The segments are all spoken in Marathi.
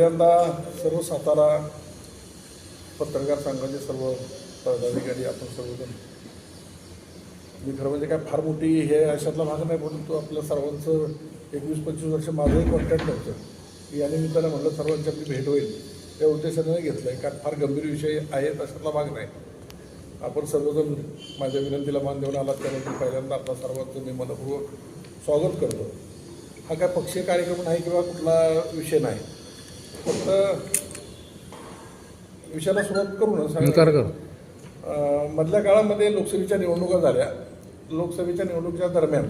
पहिल्यांदा सर्व सातारा पत्रकार संघाचे सर्व पदाधिकारी आपण सर्वजण. मी खरं म्हणजे काय फार मोठी हे अशातला भाग नाही परंतु आपल्या सर्वांचं एकवीस पंचवीस वर्ष माझंही कॉन्टॅक्ट नव्हतं या निमित्तानं म्हणलं सर्वांची आपली भेट होईल. त्या उद्देशाने घेतलं आहे कारण फार गंभीर विषय आहेत अशातला भाग नाही. आपण सर्वजण माझ्या विनंतीला मान देऊन आलात त्यानंतर पहिल्यांदा आपला सर्वांचं मी मनपूर्वक स्वागत करतो. हा काय पक्षीय कार्यक्रम नाही किंवा कुठला विषय नाही. फक्त विषयाला सुरुवात करू ना मधल्या काळामध्ये लोकसभेच्या निवडणुका झाल्या. लोकसभेच्या निवडणुकीच्या दरम्यान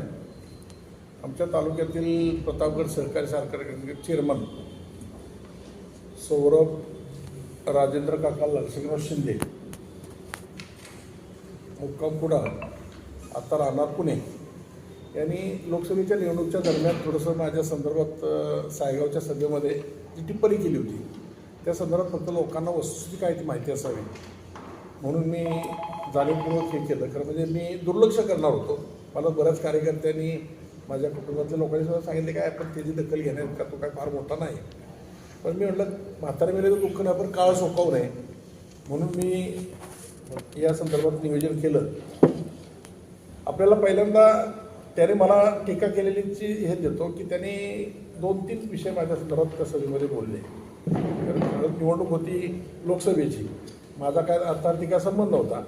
आमच्या तालुक्यातील प्रतापगड सहकारी साखर चेअरमन सौरभ राजेंद्र काका नरसिंहराव शिंदे मुक्काम कुडाळ आता राहणार पुणे. यांनी लोकसभेच्या निवडणुकीच्या दरम्यान थोडंसं माझ्या संदर्भात सायगावच्या सभेमध्ये जी टिप्पणी केली होती त्या संदर्भात फक्त लोकांना वस्तुस्थिती काय ती माहिती असावी. म्हणून मी जाणीवपूर्वक हे केलं. खरं म्हणजे मी दुर्लक्ष करणार होतो. मला बऱ्याच कार्यकर्त्यांनी माझ्या कुटुंबातल्या लोकांनी सुद्धा सांगितले काय आपण त्याची दखल घेण्यात का तो काय फार मोठा नाही. पण मी म्हटलं म्हातारे मेले दुःख नाही पण काळ सोपवू नये. म्हणून मी या संदर्भात नियोजन केलं. आपल्याला पहिल्यांदा त्याने मला टीका केलेलीची हे देतो की त्यांनी दोन तीन विषय माझ्या संदर्भात त्या सभेमध्ये बोलले. कारण निवडणूक होती लोकसभेची. माझा काय अर्थार्थी काय संबंध होता.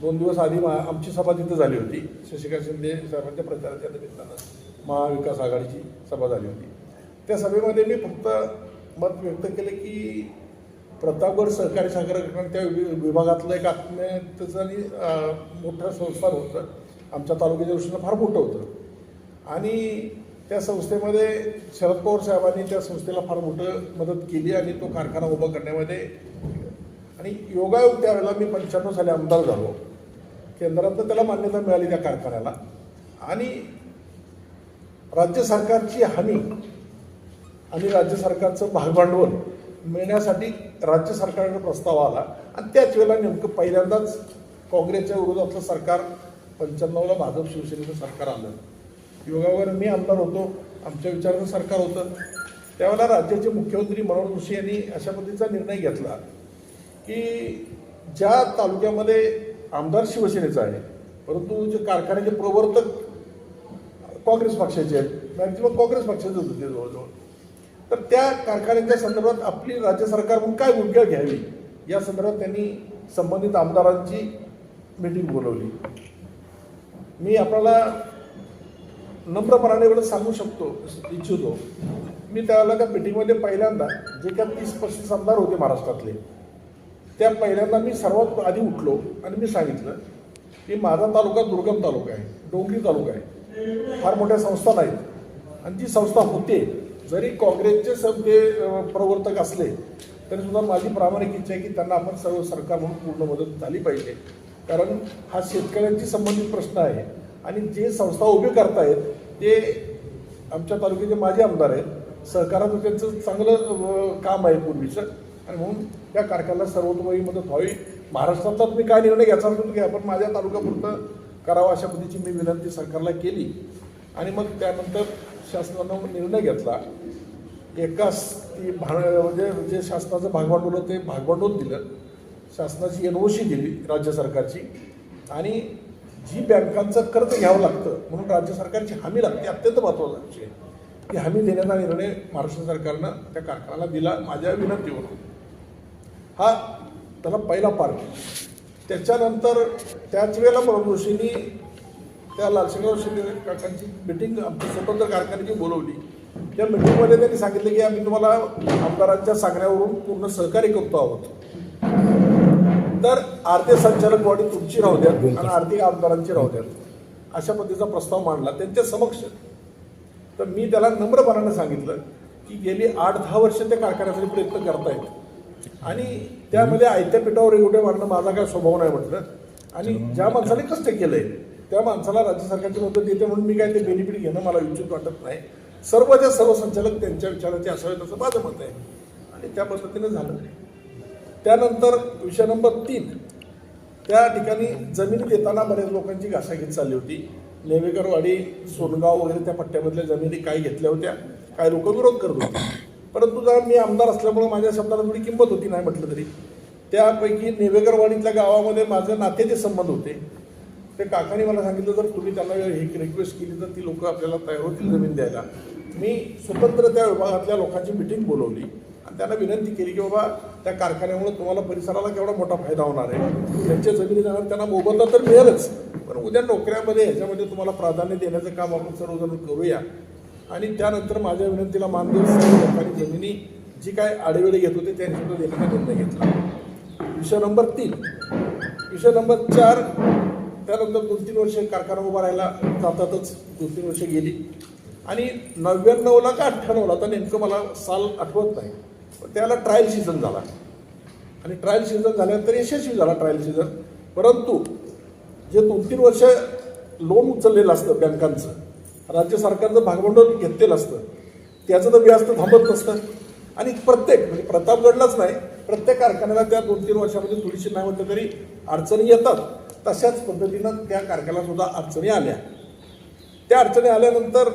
दोन दिवस आधी मा आमची सभा तिथं झाली होती. शशिकांत शिंदे साहेबांच्या प्रचाराच्या निमित्तानं महाविकास आघाडीची सभा झाली होती. त्या सभेमध्ये मी फक्त मत व्यक्त केले की प्रतापगड सहकारी साखर त्या वि- विभागातलं एक आत्मीयतेचं आणि मोठं संस्थान होतं. आमच्या तालुक्याच्या दृष्टीनं फार मोठं होतं. आणि त्या संस्थेमध्ये शरद पवार साहेबांनी त्या संस्थेला फार मोठं मदत केली आणि तो कारखाना उभा करण्यामध्ये आणि योगायोग त्यावेळेला मी पंच्याण्णव साली आमदार झालो. केंद्रातनं त्याला मान्यता मिळाली त्या कारखान्याला. आणि राज्य सरकारची हमी आणि राज्य सरकारचं भागभांडवल मिळण्यासाठी राज्य सरकारने प्रस्ताव आला. आणि त्याच वेळेला नेमकं पहिल्यांदाच काँग्रेसच्या विरोधातलं सरकार पंच्याण्णवला भाजप शिवसेनेचं सरकार आलं. योगावर मी आमदार होतो आमच्या विचाराचं सरकार होतं. त्यावेळेला राज्याचे मुख्यमंत्री मनोहर जोशी यांनी अशा पद्धतीचा निर्णय घेतला की ज्या तालुक्यामध्ये आमदार शिवसेनेचा आहे परंतु जे कारखान्याचे प्रवर्तक काँग्रेस पक्षाचे आहेत मॅक्झिमम काँग्रेस पक्षाचे होते ते जवळजवळ. तर त्या कारखान्याच्या संदर्भात आपली राज्य सरकार म्हणून काय भूमिका घ्यावी? या संदर्भात त्यांनी संबंधित आमदारांची मीटिंग बोलवली. मी आपल्याला नम्रपणाने एवढं सांगू शकतो इच्छितो. मी त्यावेळेला त्या मिटिंगमध्ये पहिल्यांदा जे काय तीस पस्तीस आमदार होते महाराष्ट्रातले त्या पहिल्यांदा मी सर्वात आधी उठलो आणि मी सांगितलं की माझा तालुका दुर्गम तालुका आहे डोंगरी तालुका आहे. फार मोठ्या संस्था नाहीत. आणि जी संस्था होते जरी काँग्रेसचे सब ते प्रवर्तक असले तरीसुद्धा माझी प्रामाणिक इच्छा आहे की त्यांना आपण सर्व सरकार म्हणून पूर्ण मदत झाली पाहिजे. कारण हा शेतकऱ्यांशी संबंधित प्रश्न आहे. आणि जे संस्था उभी करतायत ते आमच्या तालुक्याचे माजी आमदार आहेत. सहकारात त्यांचं चांगलं काम आहे पूर्वीचं. आणि म्हणून त्या कारखान्याला सर्वतोपरी मदत व्हावी. महाराष्ट्राचा तुम्ही काय निर्णय घ्यायचा असेल घ्या पण माझ्या तालुक्यापुरतं करावा अशा पद्धतीची मी विनंती सरकारला केली. आणि मग त्यानंतर शासनानं निर्णय घेतला. एकाच ती भा म्हणजे जे शासनाचं भागभांडवल ते भागभांडवल दिलं. शासनाची एन ओ सी दिली राज्य सरकारची. आणि जी बँकांचं कर्ज घ्यावं लागतं म्हणून राज्य सरकारची हमी लागते अत्यंत महत्त्वाची ती हमी देण्याचा निर्णय महाराष्ट्र सरकारनं त्या कारखान्याला दिला माझ्या विनंतीवर हा त्याला पहिला पार्ट त्याच्यानंतर त्याच वेळेला परम जोशींनी त्या लालसिंगराव शिंदे काकांची मिटिंग आमची स्वतंत्र कारखान्याची बोलवली. त्या मिटिंगमध्ये त्यांनी सांगितलं की आम्ही तुम्हाला आमदारांच्या सांगण्यावरून पूर्ण सहकार्य करतो आहोत. तर आर्थिक संचालक बॉडी तुमची राहू द्या आणि आर्थिक आमदारांची राहू द्या अशा पद्धतीचा प्रस्ताव मांडला. त्यांच्या समक्ष. तर मी त्याला नम्रपणानं सांगितलं की गेली आठ दहा वर्ष त्या कारखान्यासाठी प्रयत्न करतायत. आणि त्यामध्ये आयत्या पिठावर एवढे मारणं माझा काय स्वभाव नाही म्हटलं. आणि ज्या माणसाने कष्ट केलंय त्या माणसाला राज्य सरकारची मदत येते म्हणून मी काय ते बेनिफिट घेणं मला उचित वाटत नाही. सर्वच्या सर्व संचालक त्यांच्या विचाराचे असावेत असं माझं मत आहे. आणि त्या पद्धतीनं झालं. त्यानंतर विषय नंबर तीन. त्या ठिकाणी जमीन देताना बऱ्याच लोकांची घासाघीत चालली होती. नेवेकरवाडी सोनगाव वगैरे त्या पट्ट्यामधल्या जमिनी काय घेतल्या होत्या काय लोक विरोध करत होते. परंतु जरा मी आमदार असल्यामुळं माझ्या शब्दाला थोडी किंमत होती नाही म्हटलं तरी. त्यापैकी नेवेकरवाडीतल्या गावामध्ये माझं नात्याचे संबंध होते. ते काकाने मला सांगितलं जर तुम्ही त्यांना हे रिक्वेस्ट केली तर ती लोकं आपल्याला तयार होतील जमीन द्यायला. मी स्वतंत्र त्या विभागातल्या लोकांची मिटिंग बोलवली. त्यांना विनंती केली की बाबा त्या कारखान्यामुळे तुम्हाला परिसराला केवढा मोठा फायदा होणार आहे? त्यांच्या जमिनी जाणार त्यांना मोबदला तर मिळेलच. पण उद्या नोकऱ्यामध्ये ह्याच्यामध्ये तुम्हाला प्राधान्य देण्याचं काम आपण सर्वजण करूया. आणि त्यानंतर माझ्या विनंतीला मान देऊन सर्व लोकांनी जमिनी जी काय आडेवेळे घेत होते त्या देण्याचा निर्णय घेतला. विषय नंबर तीन. विषय नंबर चार त्यानंतर दोन तीन वर्ष कारखाना उभा राहायला जातातच. दोन तीन वर्ष गेली. आणि नव्याण्णवला का अठ्ठ्याण्णवला? तर नेमकं मला साल आठवत नाही. त्याला ट्रायल सीझन झाला. आणि ट्रायल सीझन झाल्यानंतर यशस्वी झाला ट्रायल सीझन परंतु जे दोन तीन वर्ष लोन उचललेलं असतं बँकांचं राज्य सरकारचं भागभांडवल घेतलेलं असतं त्याचं तर व्याज तर थांबत नसतं. आणि प्रत्येक म्हणजे प्रतापगडलाच नाही प्रत्येक कारखान्याला त्या दोन तीन वर्षामध्ये थोडीशी नाही म्हटलं तरी अडचणी येतात. तशाच पद्धतीनं त्या कारखान्याला सुद्धा अडचणी आल्या. त्या अडचणी आल्यानंतर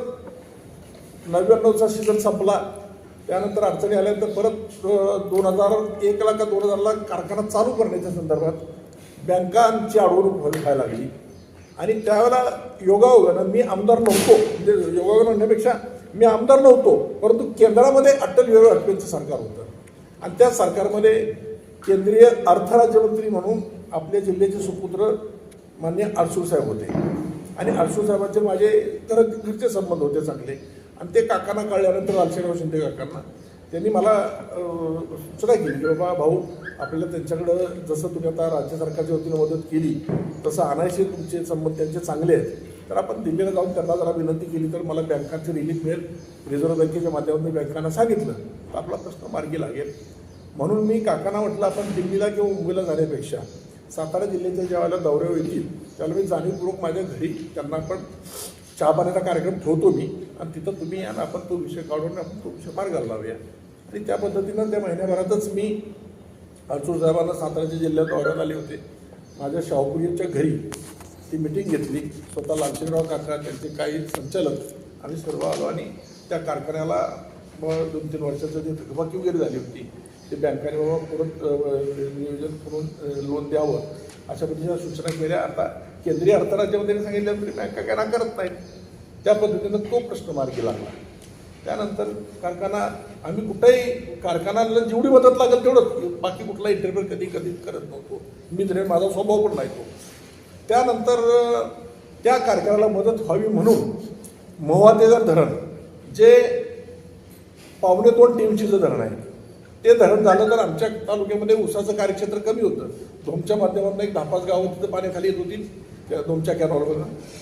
नव्याण्णवचा सीझन संपला. त्यानंतर अडचणी आल्यानंतर परत दोन हजार एकला का दोन हजारला कारखाना चालू करण्याच्या संदर्भात बँकांची अडवणूक व्हायला लागली. आणि त्यावेळेला योगायोगानं मी आमदार नव्हतो. म्हणजे योगायोग म्हणण्यापेक्षा मी आमदार नव्हतो परंतु केंद्रामध्ये अटल बिहारी वाजपेयींचं सरकार होतं. आणि त्या सरकारमध्ये केंद्रीय अर्थराज्यमंत्री म्हणून आपल्या जिल्ह्याचे सुपुत्र मान्य अडसूळ साहेब होते. आणि अडसूळ साहेबांचे माझे तर घरचे संबंध होते चांगले. आणि ते काकांना कळल्यानंतर लालशेराव शिंदे काकांना त्यांनी मला सूचना केली की बाबा भाऊ आपल्याला त्यांच्याकडं जसं तुम्ही आता राज्य सरकारच्या वतीनं मदत केली तसं आणायचे तुमचे संबंध त्यांचे चांगले आहेत. तर आपण दिल्लीला जाऊन त्यांना जरा विनंती केली तर मला बँकांची रिलीफ मिळेल. रिझर्व्ह बँकेच्या माध्यमातून बँकांना सांगितलं. तर आपला प्रश्न मार्गी लागेल. म्हणून मी काकांना म्हटलं आपण दिल्लीला किंवा मुंबईला जाण्यापेक्षा सातारा जिल्ह्याच्या ज्यावेळेला दौऱ्यावर येतील त्यावेळेला मी जाणीवपूर्वक माझ्या घरी त्यांना पण चहा पाण्याचा कार्यक्रम ठेवतो मी. आणि तिथं तुम्ही आणि आपण तो विषय काढून आपण तो विषय मार्गाला लावूया आणि त्या पद्धतीनं त्या महिन्याभरातच मी अडसूळ साहेबांना सातारा जिल्ह्यात दौऱ्यात आले होते. माझ्या शाहूपुरीच्या घरी ती मिटिंग घेतली. स्वतः लालशिंगराव काका त्यांचे काही संचालक आम्ही सर्व आलो आणि त्या कारखान्याला मग दोन तीन वर्षाचं जे थकबाकी वगैरे झाली होती ते बँकाने बाबा परत नियोजन करून लोन द्यावं अशा पद्धतीच्या सूचना केल्या. आता केंद्रीय अर्थराज्यामध्ये सांगितलं तरी बँका काय नाकारत नाहीत. त्या पद्धतीनं तो प्रश्न मार्गी लागला. त्यानंतर कारखाना आम्ही कुठेही कारखान्याला जेवढी मदत लागेल तेवढंच. बाकी कुठला इंटरव्ह्यू कधी कधी करत नव्हतो. मी तरी माझा स्वभाव पण नाही तो. त्यानंतर त्या कारखान्याला मदत व्हावी म्हणून मोहातेदार धरण जे पावणे दोन टीमचीचं धरण आहे ते धरण झालं तर आमच्या तालुक्यामध्ये ऊसाचं कार्यक्षेत्र कमी होतं. धोमच्या माध्यमातून एक दहा पाच गावं तिथं पाण्याखाली येत होती. त्या धोमच्या कॅनॉलमधून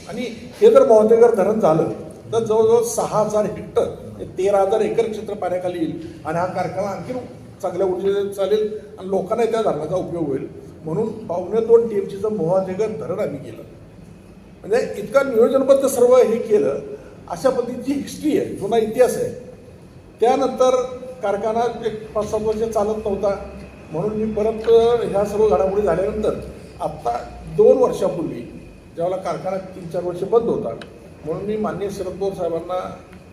आणि हे जर मोहतेकर धरण झालं तर जवळजवळ सहा हजार हेक्टर तेरा हजार एकर क्षेत्र पाण्याखाली येईल. आणि हा कारखाना आणखी चांगल्या ऊर्जेने चालेल आणि लोकांना त्या धरणाचा उपयोग होईल. म्हणून पावणे दोन टीएमसीचं मोहातेकर धरण आम्ही केलं. म्हणजे इतका नियोजनबद्ध सर्व हे केलं अशा पद्धतीची हिस्ट्री आहे जुना इतिहास आहे त्यानंतर कारखाना एक पाच सात वर्ष चालत नव्हता. म्हणून मी परत ह्या सर्व घडामोडी झाल्यानंतर आत्ता दोन वर्षापूर्वी ज्यावेळेला कारखाना तीन चार वर्ष बंद होता म्हणून मी माननीय शरद पवार साहेबांना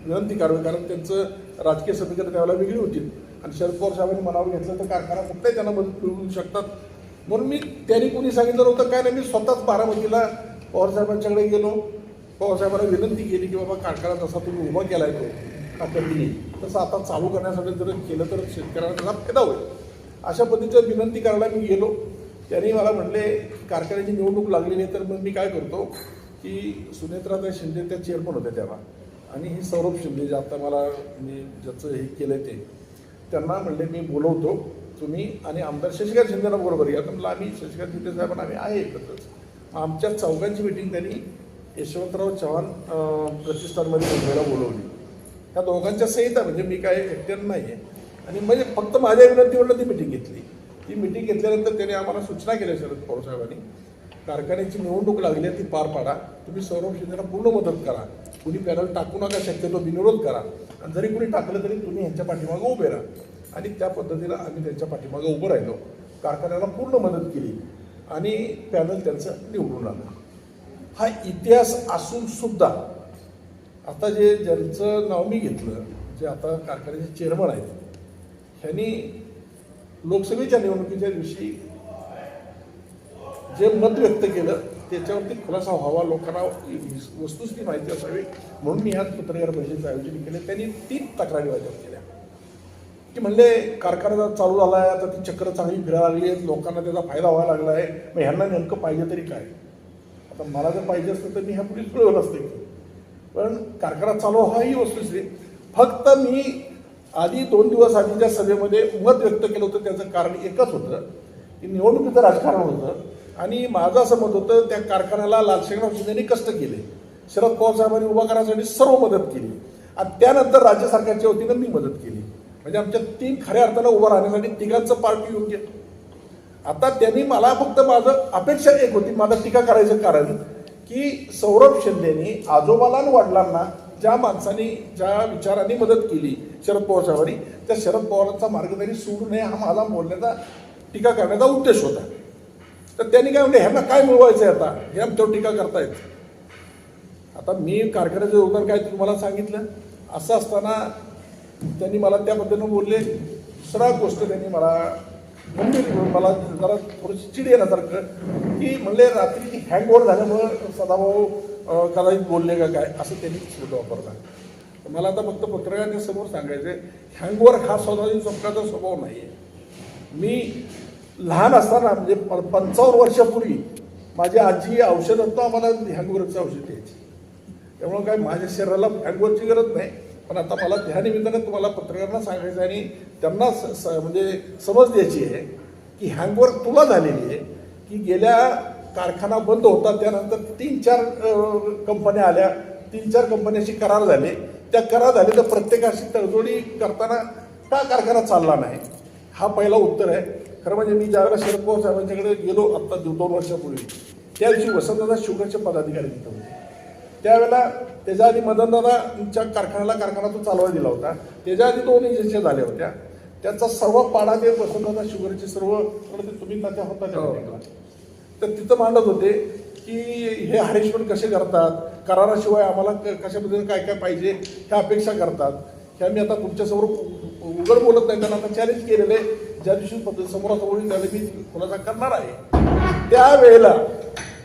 विनंती करावी कारण त्यांचं राजकीय समीकरण त्यावेळेला वेगळी होती. आणि शरद पवार साहेबांनी मनावर घेतलं तर कारखाना कुठलाही त्यांना बंद मिळवू शकतात. म्हणून मी त्यांनी कोणी सांगितलं नव्हतं काय नाही मी स्वतःच बारामतीला पवारसाहेबांच्याकडे गेलो. पवारसाहेबांना विनंती केली की बाबा कारखाना जसा तुम्ही उभा केला आहे तो पद्धतीने तसं आता चालू करण्यासाठी जर केलं तर शेतकऱ्यांना त्याचा फायदा होईल. अशा पद्धतीचं विनंती करायला मी गेलो. त्यांनी मला म्हटले की कारखान्याची निवडणूक लागली नाही तर मग मी काय करतो की सुनेत्राताई शिंदे त्या चेअरमन होत्या तेव्हा. आणि हे सौरभ शिंदे जे आता मला मी ज्याचं हे केलं ते. त्यांना म्हणले मी बोलवतो तुम्ही आणि आमदार शशिकांत शिंदेना बरोबर या. तर म्हणलं आम्ही शशिकांत शिंदे साहेबांना आम्ही आहे एकत्रच आमच्या चौघांची मिटिंग त्यांनी यशवंतराव चव्हाण प्रतिष्ठानमध्ये मुंबईला बोलवली. त्या दोघांच्या संहिता म्हणजे मी काय एकट्यानं नाही आहे आणि म्हणजे फक्त माझ्या विनंतीवरनं ती मिटिंग घेतली. ती मिटिंग घेतल्यानंतर त्याने आम्हाला सूचना केल्या शरद पवार साहेबांनी. कारखान्याची निवडणूक लागली आहे ती पार पाडा. तुम्ही सौरभ शिंदेला पूर्ण मदत करा. कुणी पॅनल टाकू नका शक्यतो बिनविरोध करा. आणि जरी कुणी टाकलं तरी तुम्ही ह्यांच्या पाठीमागं उभे राहा. आणि त्या पद्धतीला आम्ही त्यांच्या पाठीमागं उभं राहिलो. कारखान्याला पूर्ण मदत केली. आणि पॅनल त्यांचं निवडून आलं. हा इतिहास असून सुद्धा आता जे ज्यांचं नाव मी घेतलं जे आता कारखान्याचे चेअरमन आहेत ह्यांनी लोकसभेच्या निवडणुकीच्या दिवशी जे मत व्यक्त केलं त्याच्यावरती खुलासा व्हावा लोकांना वस्तुस्थिती माहिती असावी म्हणून मी ह्या पत्रकार परिषदेचं आयोजन केले. त्यांनी तीन तक्रारी माझ्यावर केल्या. की म्हणले कारखाना चालू झाला आहे आता ती चक्र चांगली फिरायला लागली आहेत लोकांना त्याचा फायदा व्हायला लागला आहे मग ह्यांना नेमकं पाहिजे तरी काय? आता मला जर पाहिजे असतं तर मी ह्या पुढे कळवलं असते. की पण कारखाना चालू व्हावा ही वस्तुस्थिती. फक्त मी आधी दोन दिवस आधीच्या सभेमध्ये मत व्यक्त केलं होतं त्याचं कारण एकच होतं. की निवडणुकीचं राजकारण होतं आणि माझं असं मत होतं त्या कारखान्याला लालशेखराव शिंदेने कष्ट केले. शरद पवार साहेबांनी उभा करण्यासाठी सर्व मदत केली. आणि त्यानंतर राज्य सरकारच्या वतीनं मी मदत केली. म्हणजे आमच्या तीन खऱ्या अर्थानं उभं राहण्यासाठी तिघांचं पार्टी योग्य. आता त्यांनी मला फक्त माझं अपेक्षा एक होती. माझं टीका करायचं कारण की सौरभ शिंदेनी आजोबाला आणि वडिलांना ज्या माणसाने ज्या विचारांनी मदत केली शरद पवार साहेबांनी त्या शरद पवारांचा मार्ग त्यांनी सोडू नये हा माझा बोलण्याचा टीका करण्याचा उद्देश होता. तर त्यांनी काय म्हणले ह्यांना काय मिळवायचं आहे आता? हे आमच्यावर टीका करतायत. आता मी कारखान्याचं योगदान काय तुम्हाला सांगितलं? असं असताना त्यांनी मला त्या पद्धतीनं बोलले. दुसरा गोष्ट त्यांनी मला गंभीर मला जरा थोडीशी चिड येण्यासारखं की म्हणले रात्री ती हँगओव्हर झाल्यामुळं सदाभाऊ कदाचित बोलले का काय असं त्यांनी शब्द वापरला. मला आता फक्त पत्रकारांच्या समोर सांगायचं आहे हँगओव्हर हा स्वतःची स्वप्नाचा स्वभाव नाही आहे मी लहान असताना म्हणजे प- पंचावन्न वर्षापूर्वी माझी आजी औषध होतं आम्हाला हँगवरचं औषध द्यायची. त्यामुळे काय माझ्या शरीराला हँगवरची गरज नाही. पण आता मला त्या निमित्तानं तुम्हाला पत्रकारांना सांगायचं आहे आणि त्यांना स- स- म्हणजे समज द्यायची आहे की हँगवर तुला झालेली आहे की गेल्या कारखाना बंद होता त्यानंतर तीन चार कंपन्या आल्या. तीन चार कंपन्याशी करार झाले. त्या करार झाले तर प्रत्येकाशी तडजोडी करताना का कारखाना चालला नाही. हा पहिला उत्तर आहे. खरं म्हणजे मी ज्यावेळेला शरद पवार साहेबांच्याकडे गेलो आत्ता दोन वर्षापूर्वी त्या दिवशी वसंतदादा शुगरचे पदाधिकारी तिथं होते. त्यावेळेला त्याच्या आधी मदनदादांच्या कारखान्याला कारखाना तो चालवा दिला होता. त्याच्या आधी दोन एजन्सी झाल्या होत्या. त्याचा सर्व पाडा ते वसंतदादा शुगरचे सर्व थोडं ते तुम्ही त्याच्या होता त्या. तर तिथं मांडत होते की हे हरेशमेंट कसे करतात? कराराशिवाय आम्हाला क- कशा पद्धतीने काय काय पाहिजे? ह्या अपेक्षा करतात. ह्या मी आता तुमच्यासमोर उघड बोलत नाही त्यांना आता चॅलेंज केलेलं आहे. ज्या दिवशी पद्ध- समोरासमोर झाले मी खुलासा करणार आहे. त्यावेळेला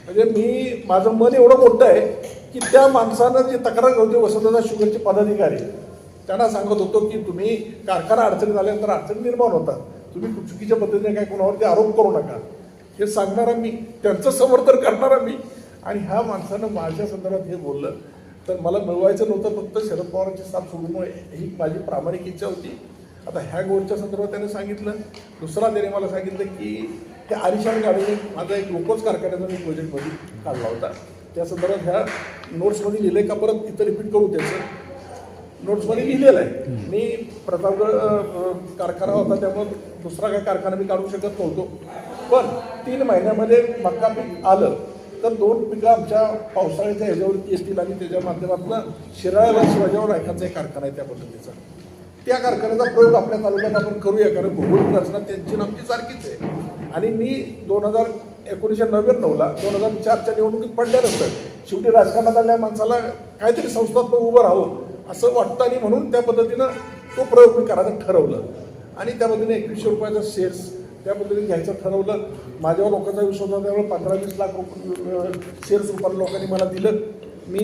म्हणजे मी माझं मन एवढं मोठं आहे की त्या माणसानं जी तक्रार होती वसंतदा शुगरचे पदाधिकारी त्यांना सांगत होतो की तुम्ही कारखाना अडचणी आल्यानंतर अडचणी निर्माण होतात. तुम्ही चुकीच्या पद्धतीने काय कोणावरती आरोप करू नका. हे सांगणारा मी त्यांचं समर्थन करणारा मी. आणि ह्या माणसानं माझ्या संदर्भात हे बोललं तर मला मिळवायचं नव्हतं फक्त शरद पवारांची साथ सोडून ही माझी प्रामाणिक इच्छा होती. आता ह्या गोडच्या संदर्भात त्याने सांगितलं. दुसरा त्याने मला सांगितलं की त्या आलिशान गाडीने माझा एक लोकच कारखान्याचा मी प्रोजेक्टमध्ये काढला होता. त्या संदर्भात ह्या नोट्समध्ये लिहिलं आहे का परत इथं रिपीट करू त्याचं. नोट्समध्ये लिहिलेलं आहे. मी प्रतापगड कारखाना होता त्यामुळे दुसरा काय कारखाना मी काढू शकत नव्हतो. पण तीन महिन्यामध्ये मका पीक आलं तर दोन पिकं आमच्या पावसाळ्याच्या ह्याच्यावरती असतील आणि त्याच्या माध्यमातून शिराळ्याला शिवाजीवर ऐकायचा एक कारखाना आहे त्या पद्धतीचा. त्या कारखान्याचा प्रयोग आपल्या तालुक्यात आपण करूया कारण भौगोलिक रचना त्यांची नक्की सारखीच आहे. आणि मी दोन हजार एकोणीसशे नव्याण्णवला दोन हजार चारच्या निवडणुकीत पडल्यानंतर शेवटी राजकारणात आल्या माणसाला काहीतरी संस्थात्मक उभं राहावं असं वाटतं आणि म्हणून त्या पद्धतीनं तो प्रयोग मी करायचं ठरवलं. आणि त्या पद्धतीने एकवीसशे रुपयाचा शेअर्स त्या पद्धतीने घ्यायचं ठरवलं. माझ्यावर लोकांचा विश्वास होता त्यामुळे पंधरा वीस लाख रुपये शेअर्स रुपयाला लोकांनी मला दिलं. मी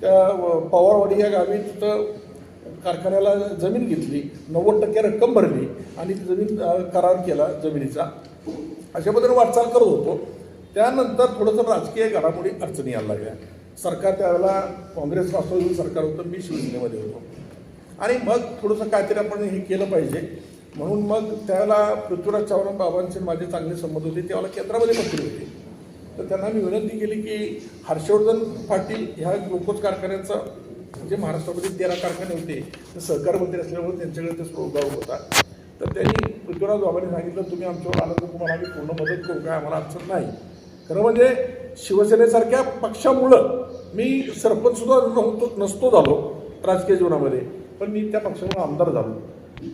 त्या पवारवाडी या गावी तिथं कारखान्याला जमीन घेतली नव्वद टक्के रक्कम भरली आणि ती जमीन करार केला जमिनीचा. अशा पद्धतीने वाटचाल करत होतो. त्यानंतर थोडंसं राजकीय घडामोडी अडचणी यायला लागल्या. सरकार त्यावेळेला काँग्रेस राष्ट्रवादी सरकार होतं मी शिवसेनेमध्ये होतो. आणि मग थोडंसं काहीतरी आपण हे केलं पाहिजे. म्हणून मग त्याला पृथ्वीराज चव्हाण बाबांचे माझे चांगले संबंध होते मला केंद्रामध्ये मंत्री होते. तर त्यांना मी विनंती केली की हर्षवर्धन पाटील ह्या ग्लुकोज कारखान्याचं जे महाराष्ट्रामध्ये तेरा कारखाने होते ते सहकार मंत्री असल्यामुळे त्यांच्याकडे ते गाव होता. तर त्यांनी पृथ्वीराज बाबांनी सांगितलं तुम्ही आमच्यावर आलं तर तुम्हाला आम्ही पूर्ण मदत करू काय आम्हाला अडचण नाही. खरं म्हणजे शिवसेनेसारख्या पक्षामुळं मी सरपंचसुद्धा नव्हतो नसतो झालो राजकीय जीवनामध्ये पण मी त्या पक्षामुळे आमदार झालो.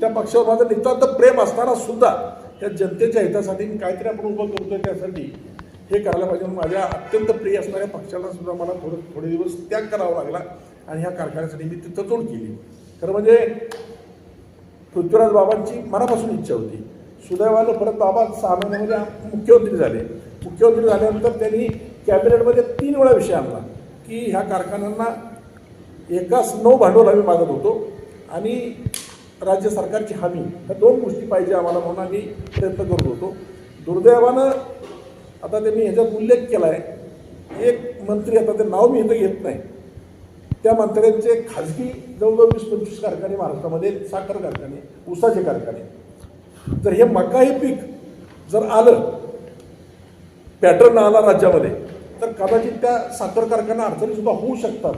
त्या पक्षावर माझं नितांत प्रेम असताना सुद्धा त्या जनतेच्या हितासाठी मी काहीतरी आपण उभं करतोय त्यासाठी हे करायला पाहिजे. माझ्या अत्यंत प्रिय असणाऱ्या पक्षाला सुद्धा मला थोडं थोडे दिवस त्याग करावा लागला आणि ह्या कारखान्यासाठी मी तिथं तोंड केली. खरं म्हणजे पृथ्वीराज बाबांची मनापासून इच्छा होती. सुदैवानं परत बाबा सहा महिन्यामध्ये मुख्यमंत्री झाले. मुख्यमंत्री झाल्यानंतर त्यांनी कॅबिनेटमध्ये तीन वेळा विषय आणला की ह्या कारखान्यांना एकाच नऊ भांडवल आम्ही मागत होतो आणि राज्य सरकारची हमी ह्या दोन गोष्टी पाहिजे आम्हाला म्हणून आम्ही प्रयत्न करत होतो. दुर्दैवानं आता त्यांनी ह्याच्यात उल्लेख केला आहे एक मंत्री आता ते नाव मी इथं घेत नाही. त्या मंत्र्यांचे खाजगी जवळजवळ वीस पंचवीस कारखाने महाराष्ट्रामध्ये साखर कारखाने ऊसाचे कारखाने. जर हे मका हे पीक जर आलं पॅटर्न आला राज्यामध्ये तर कदाचित त्या साखर कारखाना अडचणीसुद्धा होऊ शकतात.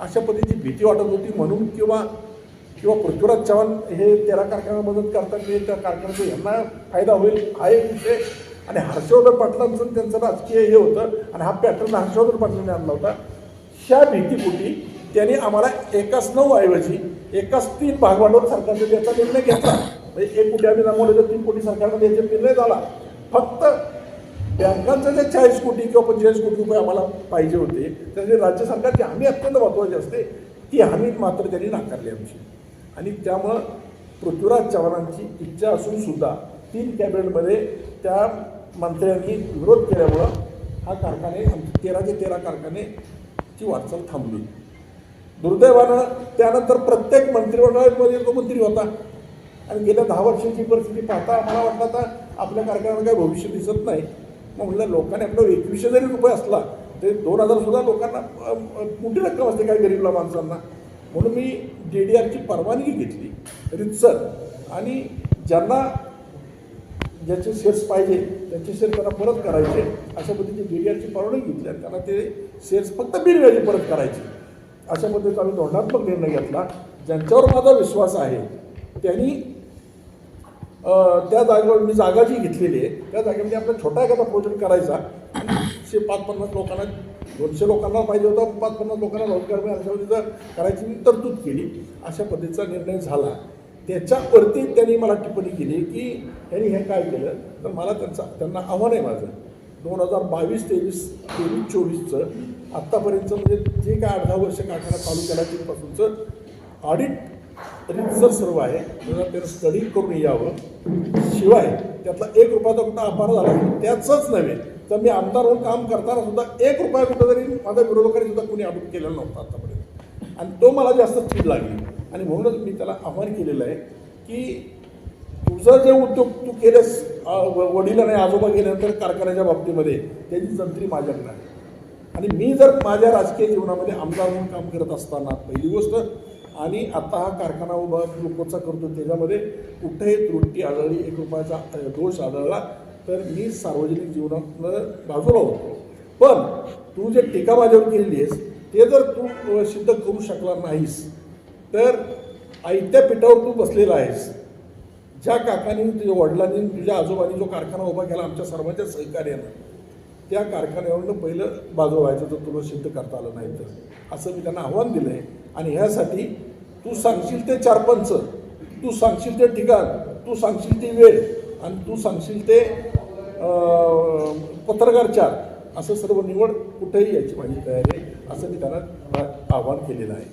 अशा पद्धतीची भीती वाटत होती म्हणून किंवा किंवा पृथ्वीराज चव्हाण हे तेरा कारखान्याला मदत करतात ते त्या कारखान्याचा यांना फायदा होईल हा एक विषय. आणि हर्षवर्धन पाटलांचं त्यांचं राजकीय हे होतं आणि हा पॅटर्न हर्षवर्धन पाटलांनी आणला होता. ह्या भीतीपोटी त्यांनी आम्हाला एकाच नऊ ऐवजी एकाच तीन भागभांडवल सरकारने द्यायचा निर्णय घेतला. म्हणजे एक कोटी आम्ही जमवले तर तीन कोटी सरकारने द्यायचा निर्णय झाला. फक्त बँकांचं जे चाळीस कोटी किंवा पंचेचाळीस कोटी रुपये आम्हाला पाहिजे होते त्यासाठी राज्य सरकारची हमी अत्यंत महत्त्वाची असते. ती हमी मात्र त्यांनी नाकारली आमची. आणि त्यामुळं पृथ्वीराज चव्हाणांची इच्छा असून सुद्धा तीन कॅबिनेटमध्ये त्या मंत्र्यांनी विरोध केल्यामुळं हा कारखाने तेरा ते तेरा कारखानेची वाटचाल थांबली. दुर्दैवानं त्यानंतर प्रत्येक मंत्रिमंडळामध्ये तो मंत्री होता. आणि गेल्या दहा वर्षांची परिस्थिती पाहता आम्हाला वाटलं आता आपल्या कारखान्याला काही भविष्य दिसत नाही. मग म्हणलं लोकांनी आपल्याला एकवीसशे जरी रुपये असला तरी दोन हजार सुद्धा लोकांना मोठी रक्कम असते काही गरीबला माणसांना. म्हणून मी डी डी आरची परवानगी घेतली. रितसर. आणि ज्यांना ज्याचे शेअर्स पाहिजे त्यांचे शेअर्स त्यांना परत करायचे अशा पद्धतीची डी डी आरची परवानगी घेतली आणि त्यांना ते शेअर्स फक्त बिनव्याजी परत करायचे. अशा पद्धतीचा आम्ही धोरणात्मक निर्णय घेतला. ज्यांच्यावर माझा विश्वास आहे त्यांनी त्या जागेवर मी जागा जी घेतलेली आहे त्या जागेमध्ये आपला छोटा एखादा प्रोजेक्ट करायचा. शे पाच पन्नास लोकांना दोनशे लोकांना पाहिजे होता पाच पन्नास लोकांना रोजगार मिळेल अशा पद्धतीचं करायची मी तरतूद केली. अशा पद्धतीचा निर्णय झाला. त्याच्यावरती त्यांनी मला टिप्पणी केली की त्यांनी हे काय केलं? तर मला त्यांचा त्यांना आव्हान आहे माझं. दोन हजार बावीस तेवीस तेवीस चोवीसचं आत्तापर्यंतचं म्हणजे जे काय अर्धा वर्ष कारखाना चालू केला तिथपासूनचं ऑडिट रितसर सर्व आहे त्याला त्यानं स्टडी करून यावं. शिवाय त्यातला एक रुपयाचा कुठं अपहार झाला त्याचंच नव्हे तर मी आमदार म्हणून काम करताना सुद्धा एक रुपया कुठं तरी माझ्या विरोधकांनी सुद्धा कुणी ऑडिट केलेला नव्हता आतापर्यंत. आणि तो मला जास्त चीड लागली. आणि म्हणूनच मी त्याला आव्हान केलेलं आहे की तुझं जे उद्योग तू केलेस अ, व- वडील आणि आजोबा गेल्यानंतर कारखान्याच्या बाबतीमध्ये त्याची जंत्री माझ्याकडे आहे. आणि मी जर माझ्या राजकीय जीवनामध्ये आमदार म्हणून काम करत असताना पहिली गोष्ट आणि आता हा कारखाना उभा लोकोचा करतो त्याच्यामध्ये कुठेही त्रुटी आढळली एक रुपयाचा दोष आढळला तर मी सार्वजनिक जीवनातनं बाजूला होतो. पण तू जे टीका माझ्यावर केलेली आहेस ते जर तू सिद्ध करू शकला नाहीस तर आयत्या पिठावर तू बसलेला आहेस. ज्या काकांनी तुझ्या वडिलांनी तुझ्या आजोबांनी जो कारखाना उभा केला आमच्या सर्वांच्या सहकार्यानं त्या कारखान्यावरनं पहिलं बाजू व्हायचं तर तुला सिद्ध करता आलं नाही तर. असं मी त्यांना आव्हान दिलं आहे आणि ह्यासाठी तू सांगशील ते चारपंच तू सांगशील ते ठिकाण तू सांगशील ती वेळ आणि तू सांगशील ते पत्रकार चार असं सर्व निवड कुठेही याची माझी तयारी आहे. असं मी त्यांना आवाहन केलेलं आहे.